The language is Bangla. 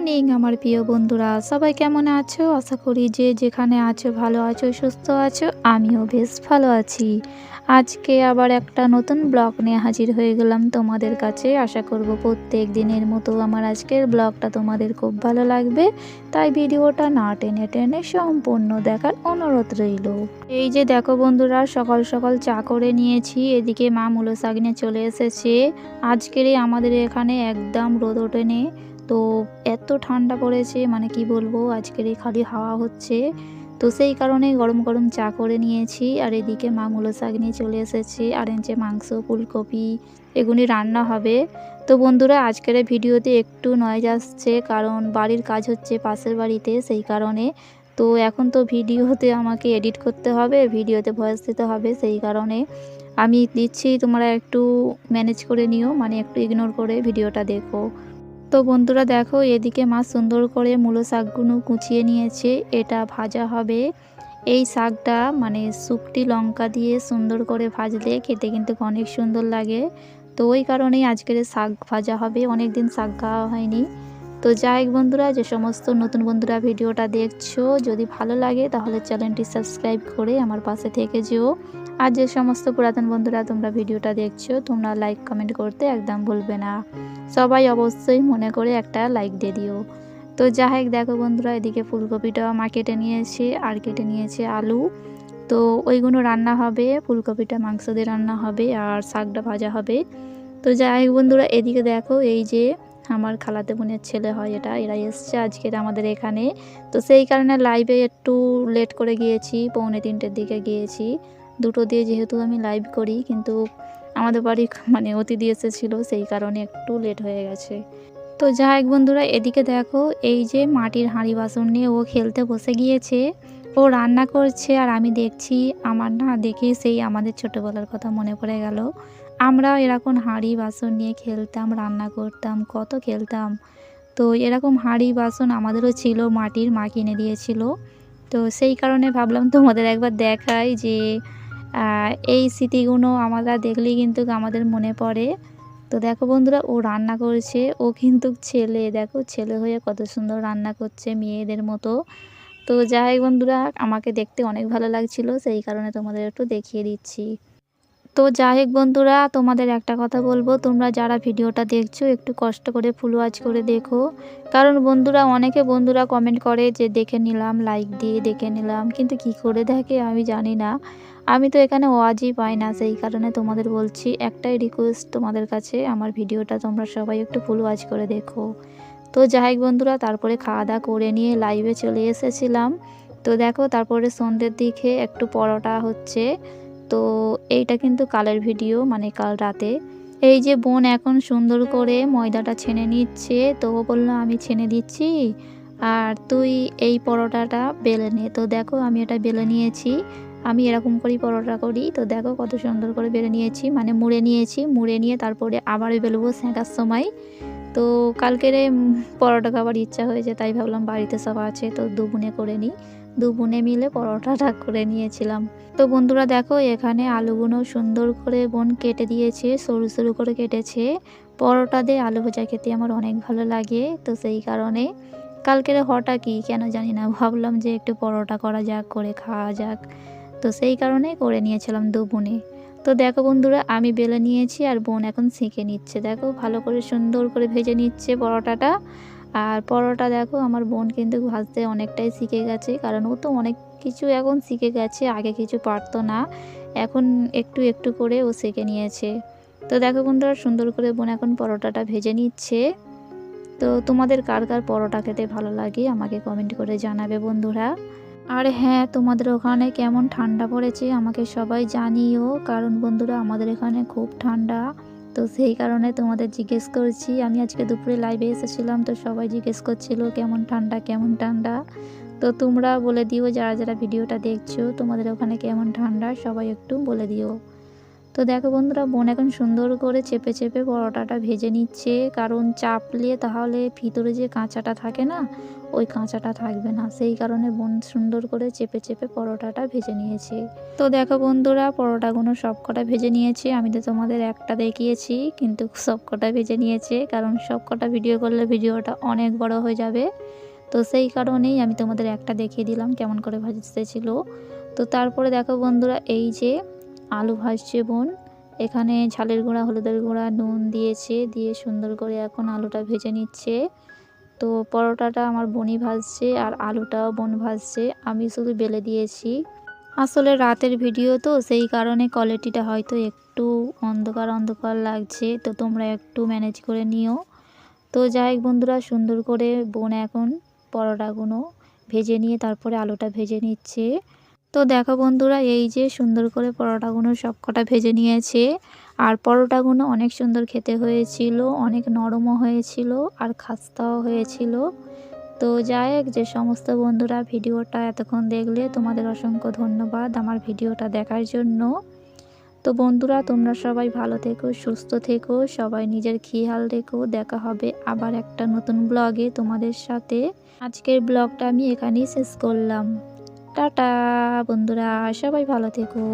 মর্নিং, আমার প্রিয় বন্ধুরা। সবাই কেমন আছো? আশা করি যে যেখানে আছো ভালো আছো, সুস্থ আছো, আমিও বেশ ভালো আছি। আজকে আবার একটা নতুন ব্লগ নিয়ে হাজির হয়ে গেলাম তোমাদের কাছে। আশা করব প্রত্যেক দিনের মতো আমার আজকের ব্লগটা তোমাদের খুব ভালো লাগবে। তাই ভিডিওটা না টেনে টেনে সম্পূর্ণ দেখার অনুরোধ রইল। এই যে দেখো বন্ধুরা, সকাল সকাল চা করে নিয়েছি। এদিকে মা মূলো নিয়ে চলে এসেছে। আজকেরই আমাদের এখানে একদম রোদ ওঠেনি। তো এত ঠান্ডা পড়েছে মানে কি বলব, আজকের এই খালি হাওয়া হচ্ছে। তো সেই কারণে গরম গরম চা করে নিয়েছি, আর এদিকে মা মূলো শাক নিয়ে চলে এসেছে, আর এনেছে মাংস, ফুলকপি এগুলি রান্না হবে। তো বন্ধুরা, আজকের ভিডিওতে একটু নয়েজ আসছে, কারণ বাড়ির কাজ হচ্ছে পাশের বাড়িতে, সেই কারণে। তো এখন তো ভিডিওতে আমাকে এডিট করতে হবে, ভিডিওতে ভয়েস দিতে হবে, সেই কারণে। আমি দিচ্ছি, তোমরা একটু ম্যানেজ করে নিও মানে একটু ইগনোর করে ভিডিওটা দেখো। তো বন্ধুরা দেখো, এদিকে মাছ সুন্দর করে মূলো শাকগুলো কুচিয়ে নিয়েছে। এটা ভাজা হবে। এই শাকটা মানে শুকটি লঙ্কা দিয়ে সুন্দর করে ভাজলে খেতে কিন্তু অনেক সুন্দর লাগে। তো ওই কারণেই আজকের শাক ভাজা হবে। অনেক দিন শাক খাওয়া হয়নি। তো যাই বন্ধুরা, যে সমস্ত নতুন বন্ধুরা ভিডিওটা দেখছ, যদি ভালো লাগে তাহলে চ্যানেলটি সাবস্ক্রাইব করে আমার পাশে থেকে যেও। আর যে সমস্ত পুরাতন বন্ধুরা তোমরা ভিডিওটা দেখছ, তোমরা লাইক কমেন্ট করতে একদম ভুলবে না। সবাই অবশ্যই মনে করে একটা লাইক দিয়ে দিও। তো যাই দেখো বন্ধুরা, এদিকে ফুলকপিটা মা কেটে নিয়েছে আর কেটে নিয়েছে আলু। তো ওইগুলো রান্না হবে, ফুলকপিটা মাংস দিয়ে রান্না হবে আর শাকটা ভাজা হবে। তো যাই হোক বন্ধুরা, এদিকে দেখো এই যে আমার খালাতে বোনের ছেলে হয়, এটা, এরা এসছে আজকের আমাদের এখানে। তো সেই কারণে লাইভে একটু লেট করে গিয়েছি, পৌনে তিনটের দিকে গিয়েছি। দুটো দিয়ে যেহেতু আমি লাইভ করি, কিন্তু আমাদের বাড়ি মানে অতিথি এসেছিল, সেই কারণে একটু লেট হয়ে গেছে। তো যাই হোক বন্ধুরা, এদিকে দেখো, এই যে মাটির হাঁড়ি বাসন নিয়ে ও খেলতে বসে গিয়েছে। ও রান্না করছে, আর আমি দেখছি, আমার না দেখে সেই আমাদের ছোটোবেলার কথা মনে পড়ে গেল। আমরা এরকম হাঁড়ি, বাসন নিয়ে খেলতাম, রান্না করতাম, কত খেলতাম। তো এরকম হাঁড়ি, বাসন আমাদেরও ছিল, মাটির মা কিনে দিয়েছিল। তো সেই কারণে ভাবলাম তোমাদের একবার দেখাই যে এই স্মৃতিগুলো আমরা দেখলেই কিন্তু আমাদের মনে পড়ে। তো দেখো বন্ধুরা, ও রান্না করছে, ও কিন্তু ছেলে। দেখো, ছেলে হয়ে কত সুন্দর রান্না করছে মেয়েদের মতো। তো যাই বন্ধুরা, আমাকে দেখতে অনেক ভালো লাগছিল, সেই কারণে তোমাদের একটু দেখিয়ে দিচ্ছি। তো যাই হোক বন্ধুরা, তোমাদের একটা কথা বলব। তোমরা যারা ভিডিওটা দেখছ, একটু কষ্ট করে ফুল ওয়াচ করে দেখো। কারণ বন্ধুরা, অনেকে বন্ধুরা কমেন্ট করে যে, দেখে নিলাম লাইক দিয়ে দেখে নিলাম, কিন্তু কি করে দেখে আমি জানি না। আমি তো এখানে ওয়াজই পাই না, সেই কারণে তোমাদের বলছি, একটাই রিকোয়েস্ট তোমাদের কাছে, আমার ভিডিওটা তোমরা সবাই একটু ফুল ওয়াচ করে দেখো। তো যাই বন্ধুরা, তারপরে খাওয়া দাওয়া করে নিয়ে লাইভে চলে এসেছিলাম। তো দেখো, তারপরে সন্ধ্যের দিকে একটু পরোটা হচ্ছে। তো এইটা কিন্তু কালের ভিডিও মানে কাল রাতে। এই যে বোন এখন সুন্দর করে ময়দাটা ছেনে নিচ্ছে, তো বলল, আমি ছেনে দিচ্ছি, আর তুই এই পরোটাটা বেলে নে। তো দেখো, আমি এটা বেলে নিয়েছি। আমি এরকম করেই পরোটা করি। তো দেখো, কত সুন্দর করে বেলে নিয়েছি মানে মুড়ে নিয়েছি, মুড়ে নিয়ে তারপরে আবার বেলবো সেঁকার সময়। তো কালকের পরোটা খাবার ইচ্ছা হয়েছে, তাই ভাবলাম বাড়িতে সব আছে, তো দু বুনে করে নিই। দু বুনে মিলে পরোটাটা করে নিয়েছিলাম। তো বন্ধুরা দেখো, এখানে আলুগুলো সুন্দর করে বোন কেটে দিয়েছে, সরু সরু করে কেটেছে। পরোটা দিয়ে আলু ভাজা খেতে আমার অনেক ভালো লাগে, তো সেই কারণে। কালকের হঠাৎ কি, কেন জানি না, ভাবলাম যে একটু পরোটা করা যাক, করে খাওয়া যাক। তো সেই কারণে করে নিয়েছিলাম দু বোনে তো দেখো বন্ধুরা, আমি বেলে নিয়েছি আর বোন এখন শিখে নিচ্ছে। দেখো, ভালো করে সুন্দর করে ভেজে নিচ্ছে পরোটাটা। আর পরোটা দেখো, আমার বোন কিন্তু ভাজতে অনেকটাই শিখে গেছে, কারণ ও তো অনেক কিছু এখন শিখে গেছে, আগে কিছু পারতো না, এখন একটু একটু করে ও শিখে নিয়েছে। তো দেখো বন্ধুরা, সুন্দর করে বোন এখন পরোটাটা ভেজে নিচ্ছে। তো তোমাদের কার কার পরোটা খেতে ভালো লাগে আমাকে কমেন্ট করে জানাবে বন্ধুরা। আর হ্যাঁ তোমাদের ওখানে কেমন ঠান্ডা পড়েছে আমাকে সবাই জানিও, কারণ বন্ধুরা আমাদের এখানে খুব ঠান্ডা। তো সেই কারণে তোমাদের জিজ্ঞেস করছি। আমি আজকে দুপুরে লাইভে এসেছিলাম, তো সবাই জিজ্ঞেস করছিল, কেমন ঠান্ডা কেমন ঠান্ডা? তো তোমরা বলে দিও, যারা যারা ভিডিওটা দেখছ, তোমাদের ওখানে কেমন ঠান্ডা, সবাই একটু বলে দিও। তো দেখো বন্ধুরা, বোন এখন সুন্দর করে চেপে চেপে পরোটাটা ভেজে নিচ্ছে। কারণ চাপলে তাহলে ভিতরে যে কাঁচাটা থাকে না, ওই কাঁচাটা থাকবে না। সেই কারণে বোন সুন্দর করে চেপে চেপে পরোটাটা ভেজে নিয়েছে। তো দেখো বন্ধুরা, পরোটাগুলো সব কটা ভেজে নিয়েছে। আমি তো তোমাদের একটা দেখিয়েছি, কিন্তু সব কটা ভেজে নিয়েছে। কারণ সব কটা ভিডিও করলে ভিডিওটা অনেক বড় হয়ে যাবে। তো সেই কারণেই আমি তোমাদের একটা দেখিয়ে দিলাম কেমন করে ভাজতে ছিল। তো তারপরে দেখো বন্ধুরা, এই যে আলু ভাজছে বোন। এখানে ঝালের গুঁড়া, হলুদের গুঁড়া, নুন দিয়েছে, দিয়ে সুন্দর করে এখন আলুটা ভেজে নিচ্ছে। তো পরোটাটা আমার বোনই ভাজছে আর আলুটাও বোন ভাজছে। আমি শুধু বেলে দিয়েছি। আসলে রাতের ভিডিও তো, সেই কারণে কোয়ালিটিটা হয়তো একটু অন্ধকার অন্ধকার লাগছে। তো তোমরা একটু ম্যানেজ করে নিও। তো যাই বন্ধুরা, সুন্দর করে বোন এখন পরোটাগুলো ভেজে নিয়ে তারপরে আলুটা ভেজে নিচ্ছে। তো দেখো বন্ধুরা, এই যে সুন্দর করে পরোটাগুলো সব কটা ভেজে নিয়েছে। আর পরোটাগুলো অনেক সুন্দর খেতে হয়েছিল, অনেক নরমও হয়েছিল আর খাস্তাও হয়েছিল। তো যাই যে সমস্ত বন্ধুরা ভিডিওটা এতক্ষণ দেখলে তোমাদের অসংখ্য ধন্যবাদ আমার ভিডিওটা দেখার জন্য। তো বন্ধুরা, তোমরা সবাই ভালো থেকো, সুস্থ থেকো, সবাই নিজের খেয়াল রেখো। দেখা হবে আবার একটা নতুন ব্লগে তোমাদের সাথে। আজকের ব্লগটা আমি এখানেই শেষ করলাম। টাটা বন্ধুরা সবাই ভালো থেকো।